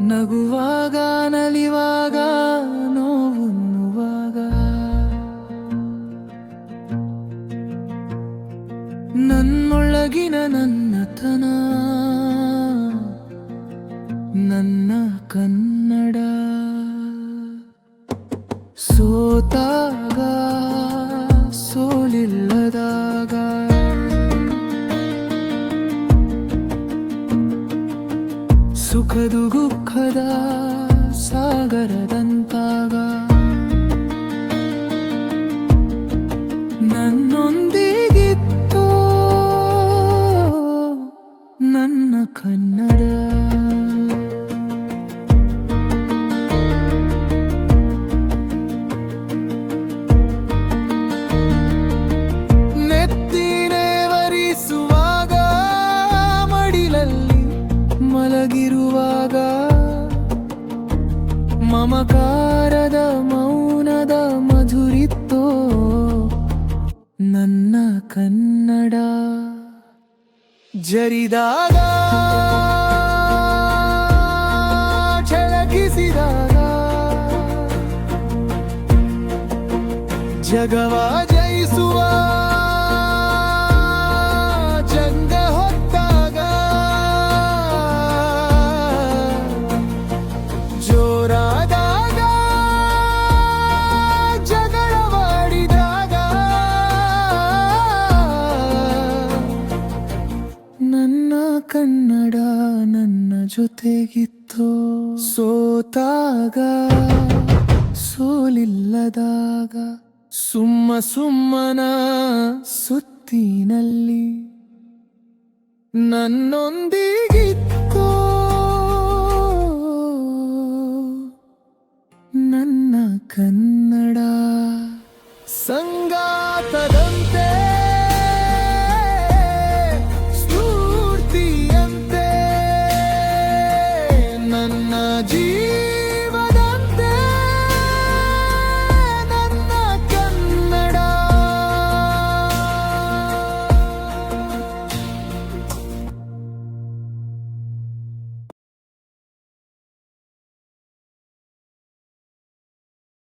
ನಗುವಾಗ ನಲಿವಾಗ ನೋವುನ್ನುವಾಗ ನನ್ನೊಳಗಿನ ನನ್ನತನ ನನ್ನ ಕನ್ನಡ ಸೋತಾಗ ಸುಖದು ದುಃಖದ ಸಾಗರದಂತಾಗ ಮಮಕಾರದ ಮೌನದ ಮಧುರಿತ್ತೋ ನನ್ನ ಕನ್ನಡ. ಜರಿದಾಗ ಛಳಕಿಸಿದಾಗ ಜಗವ ಜಯಿಸುವ ಜೊತೆಗಿತ್ತು. ಸೋತಾಗ ಸೋಲಿಲ್ಲದಾಗ ಸುಮ್ಮ ಸುಮ್ಮನ ಸುತ್ತಿನಲ್ಲಿ. ನನ್ನೊಂದಿಗಿತ್ತು ನನ್ನ ಕನ್ನಡ ಸಂಗಾತದಂತೆ ನನ್ನ ಜೀವ